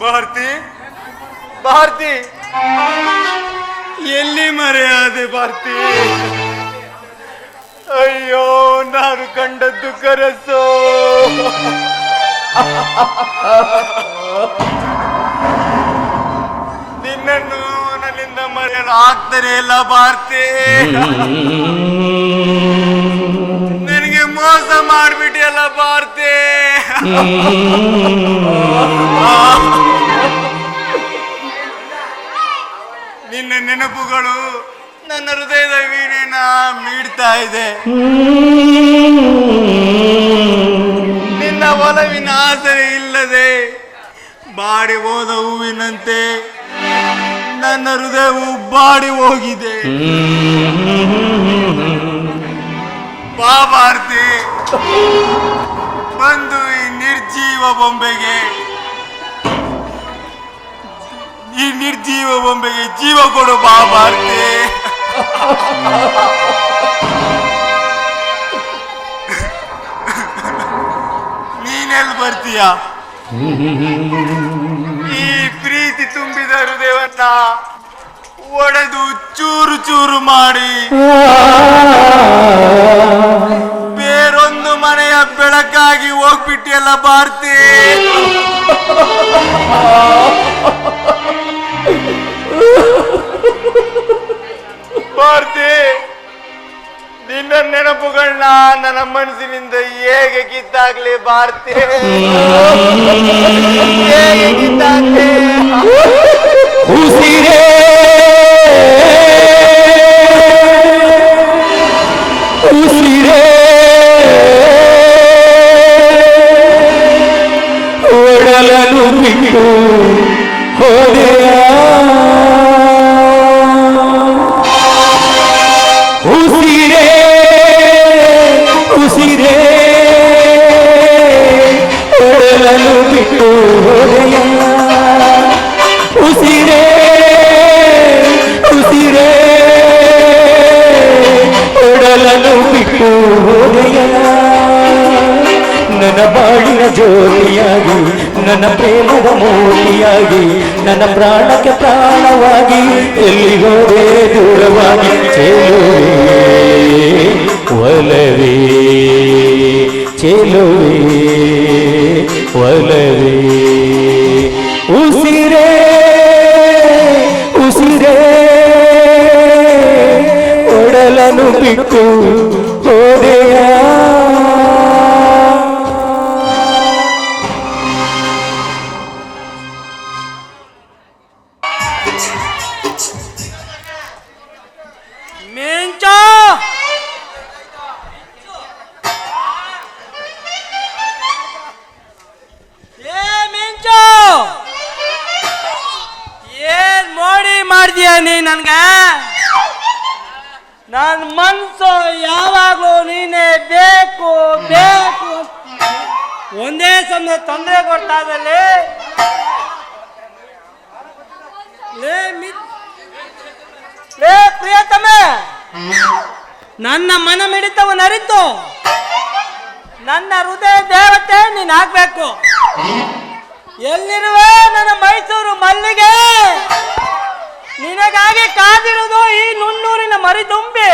ಭಾರತಿ ಭಾರತಿ ಎಲ್ಲಿ ಮರೆಯಾದೆ ಭಾರತಿ? ಅಯ್ಯೋ, ನಾನು ಕಂಡದ್ದು ಕನಸು ನಿನ್ನನ್ನು ನನ್ನಿಂದ ಮರೆಯಲು ಆಗ್ತಾರೆ ಇಲ್ಲ ಭಾರತಿ. ನನಗೆ ಮೋಸ ಮಾಡ್ಬಿಟ್ಟಿಯಲ್ಲ ಭಾರತಿ. ನಿನ್ನ ನೆನಪುಗಳು ನನ್ನ ಹೃದಯದ ವೀಣೆನ ಮೀಡ್ತಾ ಇದೆ. ನಿನ್ನ ಒಲವಿನ ಆಸರೆ ಇಲ್ಲದೆ ಬಾಡಿ ಹೋದ ಹೂವಿನಂತೆ ನನ್ನ ಹೃದಯವು ಬಾಡಿ ಹೋಗಿದೆ. ಬಾ ಬಂದು ಈ ನಿರ್ಜೀವ ಬೊಂಬೆಗೆ. ಈ ನಿರ್ಜೀವ ಬೊಂಬೆಗೆ ಜೀವ ಕೊಡು ಬಾ ಭಾರತಿ. ನೀನೆಲ್ಲಿ ಬರ್ತೀಯ? ಈ ಪ್ರೀತಿ ತುಂಬಿದ ಹೃದಯವನ್ನ ಒಡೆದು ಚೂರು ಚೂರು ಮಾಡಿ. ಬೇರೊಂದು ಮನೆಯ ಬೆಳಕಾಗಿ ಹೋಗ್ಬಿಟ್ಟಿಯಲ್ಲ ಭಾರತಿ. ನಿನ್ನ ನೆನಪುಗಳನ್ನ ನನ್ನ ಮನಸ್ಸಿನಿಂದ ಹೇಗೆ ಕಿತ್ತಾಗ್ಲಿ ಭಾರತಿ ಹೇಗೆ ಕಿತ್ತಾಗ್ಲಿ? ಉಸಿರೇ. ಉಸಿರೇ. ಒಡಲನು ಬಿಟ್ಟು ಹೋದೆಯ? ಒಡಲನು ಬಿಟ್ಟು ಹೋದೆಯ ಉಸಿರೇ ಉಸಿರೇ ಒಡಲನು ಬಿಟ್ಟು ಹೋದೆಯ ನನ್ನ ಬಾಳಿನ ಜ್ಯೋತಿಯಾಗಿ, ನನ್ನ ಪ್ರೇಮದ ಮೂರ್ತಿಯಾಗಿ, ನನ್ನ ಪ್ರಾಣಕ್ಕೆ ಪ್ರಾಣವಾಗಿ ಎಲ್ಲಿ ಹೋದೆ ದೂರವಾಗಿ ಚೆಲುವೆ, ಒಲವೇ ಒಲವೇ ಉಸಿರೇ ಉಸಿರೇ ಒಡಲನು ಬಿಟ್ಟು ಮಾಡ್ದೀಯ ನೀ ನನ್ಗ? ನನ್ ಮನ್ಸು ಯಾವಾಗ್ಲೂ ನೀನೆ ಬೇಕು ಬೇಕು ಒಂದೇ ಸಮಯ ತೊಂದರೆ ಕೊಡ್ತಾದಲ್ಲಿ ಪ್ರಿಯತಮೆ! ನನ್ನ ಮನ ಮಿಡಿತವನ್ನು ಅರಿತು ನನ್ನ ಹೃದಯ ದೇವತೆ ನೀನ್ ಹಾಕ್ಬೇಕು ಎಲ್ಲಿರುವ ನನ್ನ ಮೈಸೂರು ಮಲ್ಲಿಗೆ? ನಿನಗಾಗಿ ಕಾದಿರುವುದು ಈ ನುಣ್ಣೂರಿನ ಮರಿದುಂಬಿ.